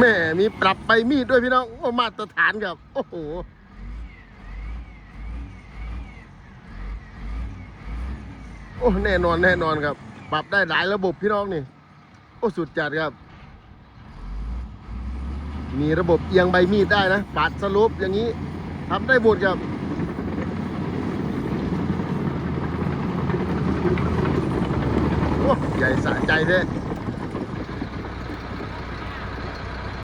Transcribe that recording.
แม่มีปรับใบมีดด้วยพี่น้องโอ้มาตรฐานครับ โอ้โหโอ้แน่นอนแน่นอนครับ ปรับได้หลายระบบพี่น้องนี่ โอ้สุดจัดครับ มีระบบเอียงใบมีดได้นะปาดสลบอย่างนี้ทำได้หมดครับโอ้ใหญ่สะใจแท้